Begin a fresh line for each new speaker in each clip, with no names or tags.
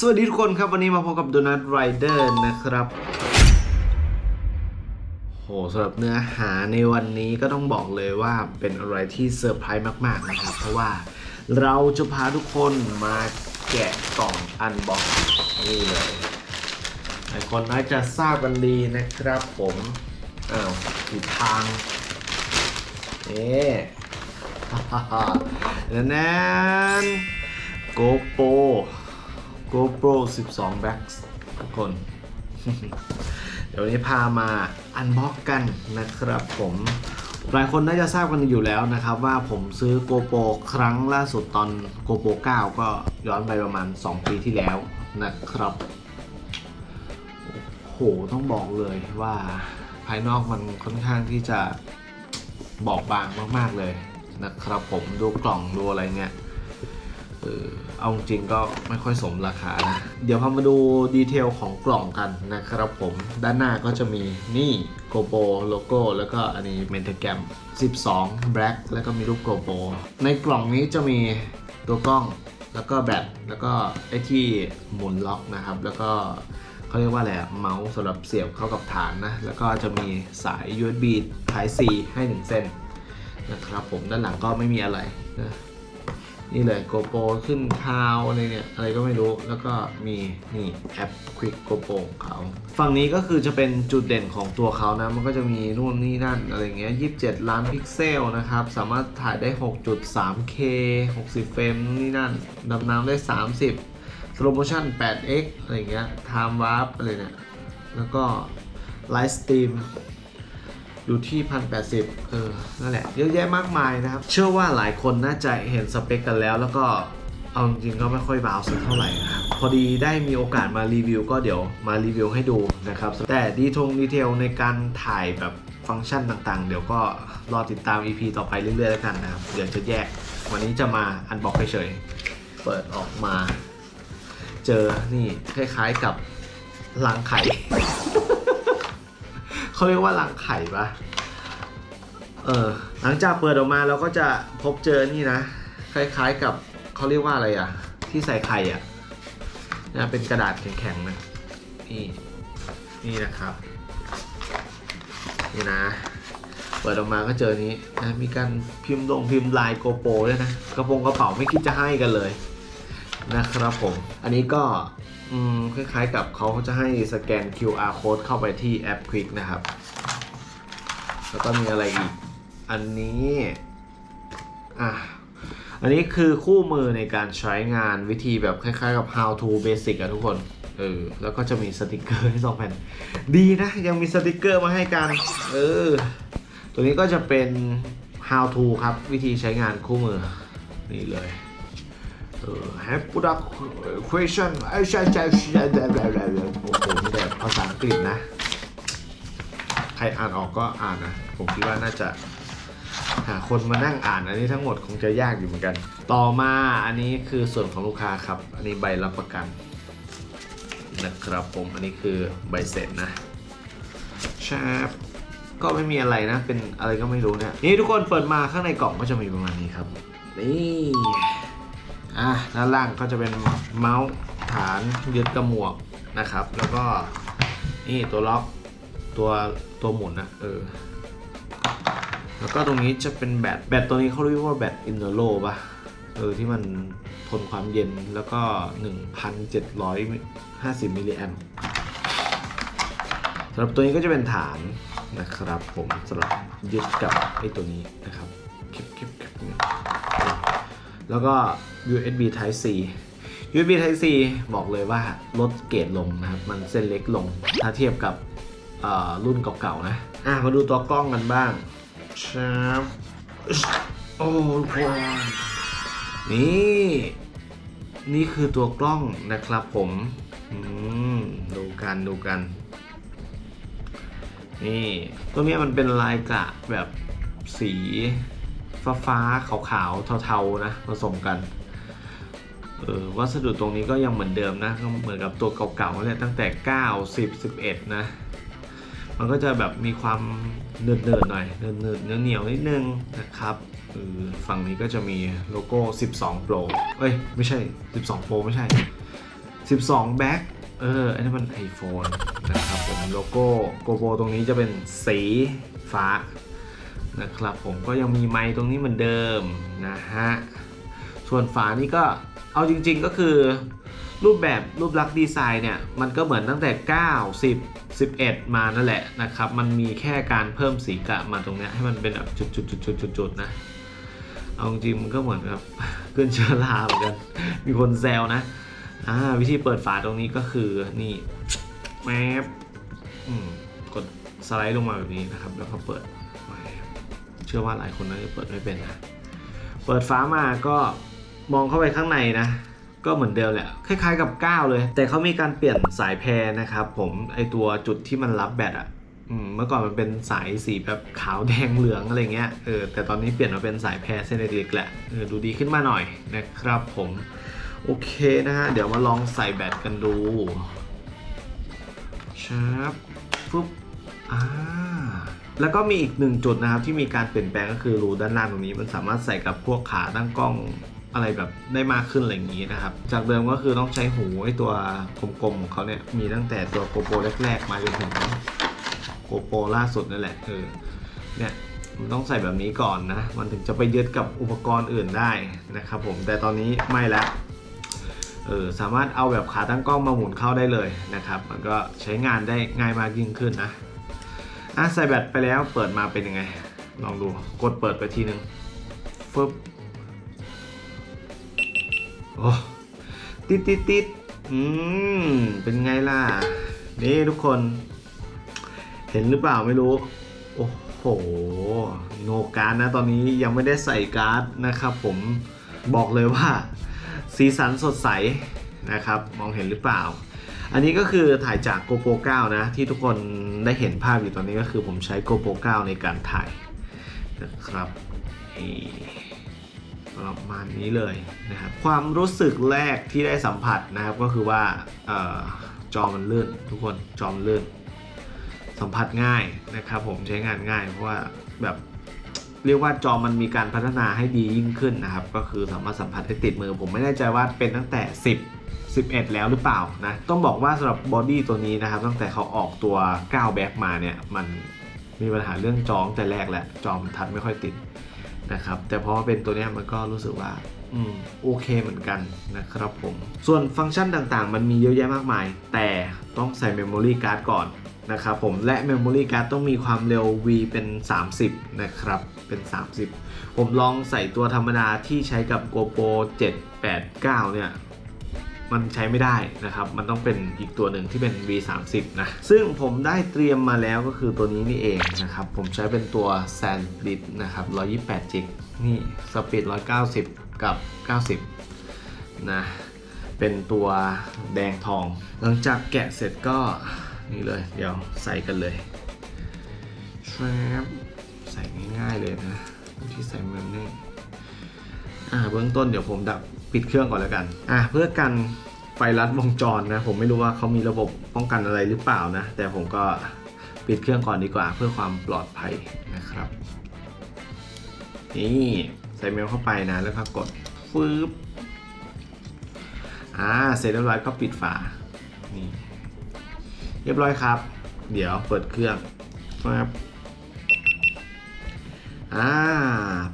สวัสดีทุกคนครับวันนี้มาพบกับโดนัทไรเดอร์นะครับ โหสำหรับเนื้อหาในวันนี้ก็ต้องบอกเลยว่าเป็นอะไรที่เซอร์ไพรส์มากๆนะครับ เพราะว่าเราจะพาทุกคนมาแกะกล่องอันบอกนี่เลยหลายคนน่าจะทราบกันดีนะครับผมอ้าวผิดทางเอ๊ะแล้วนั้นโกโป GoPro 12 Max ทุกคน เดี๋ยววันนี้พามาอันบ็อกกันนะครับผมหลายคนน่าจะทราบกันอยู่แล้วนะครับ ว่าผมซื้อ GoPro ครั้งล่าสุดตอน GoPro 9 ก็ย้อนไปประมาณ 2 ปีที่แล้วนะครับโหต้องบอกเลยว่าภายนอกมันค่อนข้างที่จะบอบบางมาก ๆ เลยนะครับผมดูกล่องดูอะไรเนี่ย ออเอาจริงก็ไม่ค่อยสมราคานะ เดี๋ยวพามาดูดีเทลของกล่องกันนะครับผม ด้านหน้าก็จะมีนี่โกโปโลโก้ แล้วก็อันนี้เมนเทแกรม12 Black แล้วก็มีรูปโกโปในกล่องนี้จะมีตัวกล้องแล้วก็แบตแล้วก็ไอที่หมุนล็อกนะครับ แล้วก็เขาเรียกว่าอะไรเมาส์สำหรับเสียบเข้ากับฐานนะ แล้วก็จะมีสาย USB Type C ให้ 1 เส้นนะครับผมด้านหลังก็ไม่มีอะไรนะ นี่เลย GoPro ขึ้นคาวอะไรเนี่ยอะไรก็ไม่รู้แล้วก็มีนี่แอป Quick GoPro ของเขา ฝั่งนี้ก็คือจะเป็นจุดเด่นของตัวเขานะ มันก็จะมีนู่นนี่นั่นอะไรเงี้ย 27 ล้านพิกเซลนะครับ สามารถถ่ายได้ 6.3K 60 เฟรมนี่นั่นดำน้ำได้ 30 Slow Motion 8x อะไรเงี้ย Time Warp อะไรเนี่ย แล้วก็ Live Stream อยู่ที่ 1080 เออ นั่นแหละ เยอะแยะมากมายนะครับ เชื่อว่าหลายคนน่าจะเห็นสเปคกันแล้ว แล้วก็เอาจริงก็ไม่ค่อยว้าวสักเท่าไหร่นะครับ พอดีได้มีโอกาสมารีวิวก็เดี๋ยวมารีวิวให้ดูนะครับ แต่ดีทงดีเทลในการถ่ายแบบฟังก์ชันต่างๆ เดี๋ยวก็รอติดตาม EP ต่อไปเรื่อยๆแล้วกันนะครับ เดี๋ยวจะแยก วันนี้จะมาอันบอกเฉยๆ เปิดออกมา เจอ นี่ คล้ายๆกับลังไข่ เขาเรียกว่ารังไข่ปะเออหลังจากเปิดออกมาเราก็จะพบเจอนี่นะ คล้ายๆกับเขาเรียกว่าอะไรอะ ที่ใส่ไข่อะนะเป็นกระดาษแข็งๆนะนี่นี่นะครับนี่นะเปิดออกมาก็เจอนี้นะมีการพิมพ์ลงพิมพ์ลายโกโปรด้วยนะกระโปรงกระเป๋าไม่คิดจะให้กันเลยนะครับผม อันนี้ก็ อืมคล้ายๆกับเขาจะให้สแกน QR code เข้าไปที่แอป Quick นะครับ แล้วก็มีอะไรอีก อันนี้อะอันนี้คือคู่มือในการใช้งานวิธีแบบคล้ายๆกับ how to basic อะทุกคน เออ แล้วก็จะมีสติกเกอร์ให้สองแผ่น ดีนะ ยังมีสติกเกอร์มาให้กัน เออ ตัวนี้ก็จะเป็น how to ครับ วิธีใช้งานคู่มือ นี่เลย เออ have product question ไอ้ใช่ใช่ใช่โอ้โหนี่แต่ภาษาอังกฤษนะ ใครอ่านออกก็อ่านนะ ผมคิดว่าน่าจะหาคนมานั่งอ่านอันนี้ทั้งหมดคงจะยากอยู่เหมือนกัน ต่อมาอันนี้คือส่วนของลูกค้าครับ อันนี้ใบรับประกันนะครับผม อันนี้คือใบเสร็จนะชาบก็ไม่มีอะไรนะ เป็นอะไรก็ไม่รู้เนี่ย นี่ทุกคนเปิดมาข้างในกล่องก็จะมีประมาณนี้ครับ นี่ อะด้านล่างก็จะเป็นเมาส์ฐานยึดกระหมวกนะครับ แล้วก็นี่ตัวล็อกตัวตัวหมุนนะเออแล้วก็ตรงนี้จะเป็นแบตแบตตัวนี้เขาเรียกว่าแบตอินเนอร์โลป่ะเออที่มันทนความเย็นแล้วก็ 1,750 มิลลิแอมสำหรับตัวนี้ก็จะเป็นฐานนะครับผมสำหรับยึดกับไอ้ตัวนี้นะครับ แล้วก็ USB Type C USB Type C บอกเลยว่าลดเกรดลงนะครับ มันเส้นเล็กลง ถ้าเทียบกับรุ่นเก่าๆนะ อะ มาดูตัวกล้องกันบ้างชับโอ้โหนี่ นี่คือตัวกล้องนะครับผมดูกันดูกัน นี่ ตัวนี้มันเป็นลายกะแบบสี ฟ้าฟ้าขาวขาวๆเทาๆนะผสมกันเออวัสดุตรงนี้ก็ยังเหมือนเดิมนะก็เหมือนกับตัวเก่าๆเนี่ยตั้งแต่ 9 10 11 นะ มันก็จะแบบมีความเนิร์ดๆหน่อยเนิร์ดๆเนื้อเหนียวนิดนึงนะครับเออฝั่งนี้ก็จะมีโลโก้ 12 Pro เอ้ย ไม่ใช่ 12 Pro ไม่ใช่ 12 Back เออ อันนี้มัน iPhone นะครับผม โลโก้โกโ o ตรงนี้จะเป็นสีฟ้า นะครับผมก็ยังมีไม้ตรงนี้เหมือนเดิมนะฮะส่วนฝานี่ก็เอาจริงๆก็คือ รูปแบบรูปลักษณ์ดีไซน์เนี่ยมันก็เหมือนตั้งแต่ 9 10 11 มานั่นแหละนะครับมันมีแค่การเพิ่มสีกะมาตรงนี้ให้มันเป็นแบบจุดๆๆๆๆนะเอาจริงมันก็เหมือนกับขึ้นเชื้อราเหมือนกันมีคนแซวนะอ่าวิธีเปิดฝาตรงนี้ก็คือนี่แมปกดสไลด์ลงมาแบบนี้นะครับแล้วก็เปิด เชื่อว่าหลายคนน่าจะเปิดไม่เป็นนะเปิดฝามาก็มองเข้าไปข้างในนะ ก็เหมือนเดิมแหละ คล้ายๆกับ 9 เลย แต่เขามีการเปลี่ยนสายแพรนะครับผมไอตัวจุดที่มันรับแบตอะเมื่อก่อนมันเป็นสายสีแบบขาวแดงเหลืองอะไรเงี้ย เออ แต่ตอนนี้เปลี่ยนมาเป็นสายแพรเส้นเล็กแหละ เออ ดูดีขึ้นมาหน่อยนะครับผม โอเคนะฮะ เดี๋ยวมาลองใส่แบตกันดูชับปุ๊บ อ่า แล้วก็มีอีกหนึ่งจุดนะครับที่มีการเปลี่ยนแปลงก็คือรูด้านล่างตรงนี้ มันสามารถใส่กับพวกขาตั้งกล้องอะไรแบบได้มากขึ้นอะไรอย่างนี้นะครับ จากเดิมก็คือต้องใช้หูไอตัวกลมๆของเขาเนี่ยมีตั้งแต่ตัวโกโปรแรกๆ มาจนถึงโกโปรล่าสุดนั่นแหละเออเนี่ยมันต้องใส่แบบนี้ก่อนนะ มันถึงจะไปยึดกับอุปกรณ์อื่นได้นะครับผมแต่ตอนนี้ไม่แล้วเออสามารถเอาแบบขาตั้งกล้องมาหมุนเข้าได้เลยนะครับ มันก็ใช้งานได้ง่ายมากยิ่งขึ้นนะ อะใส่แบตไปแล้วเปิดมาเป็นยังไง ลองดูกดเปิดไปทีนึงฟึบโอ้ติดติดติดอืม เป็นไงล่ะ นี่ทุกคน เห็นหรือเปล่าไม่รู้ โอ้โห โนการ์ดนะ ตอนนี้ยังไม่ได้ใส่การ์ดนะครับผมบอกเลยว่า สีสันสดใสนะครับ มองเห็นหรือเปล่า อันนี้ก็คือถ่ายจาก GoPro 9 นะ ที่ทุกคนได้เห็นภาพอยู่ตอนนี้ก็คือผมใช้ GoPro 9 ในการถ่ายนะครับประมาณนี้เลยนะครับความรู้สึกแรกที่ได้สัมผัสนะครับก็คือว่าออจอมันลื่นทุกคนจอมลื่น สัมผัสง่ายนะครับผมใช้งานง่ายเพราะว่าแบบเรียกว่าจอมันมีการพัฒนาให้ดียิ่งขึ้นนะครับ ก็คือสามารถสัมผัสได้ติดมือ ผมไม่แน่ใจว่าเป็นตั้งแต่ 10 11 แล้วหรือเปล่านะ ต้องบอกว่าสำหรับบอดี้ตัวนี้นะครับ ตั้งแต่เขาออกตัว 9 แบ็กมาเนี่ย มันมีปัญหาเรื่องจองแต่แรกแหละ จอมทัดไม่ค่อยติดนะครับ แต่พอเป็นตัวนี้มันก็รู้สึกว่าอืมโอเคเหมือนกันนะครับผม ส่วนฟังก์ชันต่างๆ มันมีเยอะแยะมากมาย แต่ต้องใส่ Memory Card ก่อนนะครับผมและ Memory Card ต้องมีความเร็ว V เป็น 30 นะครับเป็น 30 ผมลองใส่ตัวธรรมดาที่ใช้กับ GoPro 7 8 9 เนี่ย มันใช้ไม่ได้นะครับ มันต้องเป็นอีกตัวหนึ่งที่เป็น V30 นะ ซึ่งผมได้เตรียมมาแล้วก็คือตัวนี้นี่เองนะครับ ผมใช้เป็นตัว SanDisk นะครับ 128 g นี่สปีด 190 กับ 90 นะ เป็นตัวแดงทอง หลังจากแกะเสร็จก็นี่เลย เดี๋ยวใส่กันเลยแชบใส่ง่ายๆเลยนะที่ใส่เมมนี่อ่าเบื้องต้นเดี๋ยวผมดับ ปิดเครื่องก่อนแล้วกัน อ่าเพื่อกันไฟลัดวงจรนะ ผมไม่รู้ว่าเขามีระบบป้องกันอะไรหรือเปล่านะ แต่ผมก็ปิดเครื่องก่อนดีกว่า เพื่อความปลอดภัยนะครับ นี่ใส่เมลเข้าไปนะ แล้วก็กดฟืบอ่าเสร็จเรียบร้อยก็ปิดฝา นี่ เรียบร้อยครับ เดี๋ยวเปิดเครื่องครับ อ่า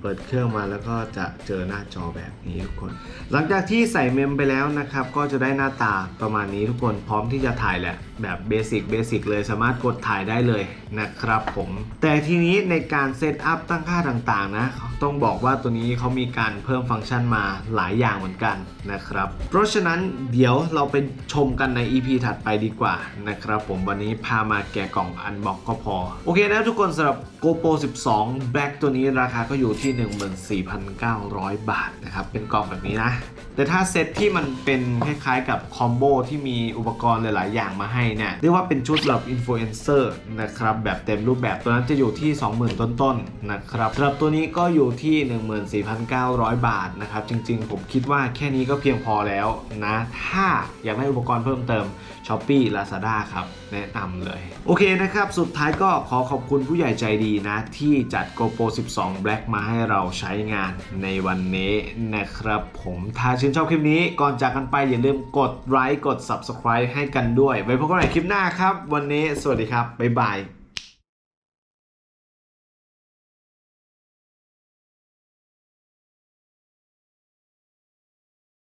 เปิดเครื่องมาแล้วก็จะเจอหน้าจอแบบนี้ทุกคน หลังจากที่ใส่เมมไปแล้วนะครับ ก็จะได้หน้าตาประมาณนี้ทุกคนพร้อมที่จะถ่ายแหละแบบเบสิกเบสิกเลยสามารถกดถ่ายได้เลยนะครับผม แต่ทีนี้ในการเซตอัพตั้งค่าต่างๆนะ ต้องบอกว่าตัวนี้เขามีการเพิ่มฟังก์ชันมาหลายอย่างเหมือนกันนะครับ เพราะฉะนั้นเดี๋ยวเราไปชมกันใน EP ถัดไปดีกว่านะครับผมวันนี้พามาแกะกล่องอันบ็อกก็พอ โอเคนะทุกคนสำหรับ GoPro 12 Black ตัวนี้ราคาก็อยู่ที่ 14,900 บาทนะครับเป็นกล่องแบบนี้นะ แต่ถ้าเซตที่มันเป็นคล้ายๆกับคอมโบที่มีอุปกรณ์หลาย ๆ อย่างมาให้เนี่ยเรียกว่าเป็นชุดแบบอินฟลูเอนเซอร์นะครับแบบเต็มรูปแบบตัวนั้นจะอยู่ที่ 20,000 ต้นๆนะครับสำหรับตัวนี้ก็อยู่ที่ 14,900 บาทนะครับจริง ๆ ผมคิดว่าแค่นี้ก็เพียงพอแล้วนะถ้าอยากได้อุปกรณ์เพิ่มเติม s h อ p e e Lazada ครับ แนะนำเลย โอเคนะครับ สุดท้ายก็ขอขอบคุณผู้ใหญ่ใจดีนะ ที่จัด GoPro 12 Black มาให้เราใช้งานในวันนี้นะครับผมถ้าชื่นชอบคลิปนี้ก่อนจากกันไปอย่าลืมกดไลค์กด subscribe ให้กันด้วย ไว้พบกันใหม่คลิปหน้าครับ วันนี้สวัสดีครับ บ๊ายบาย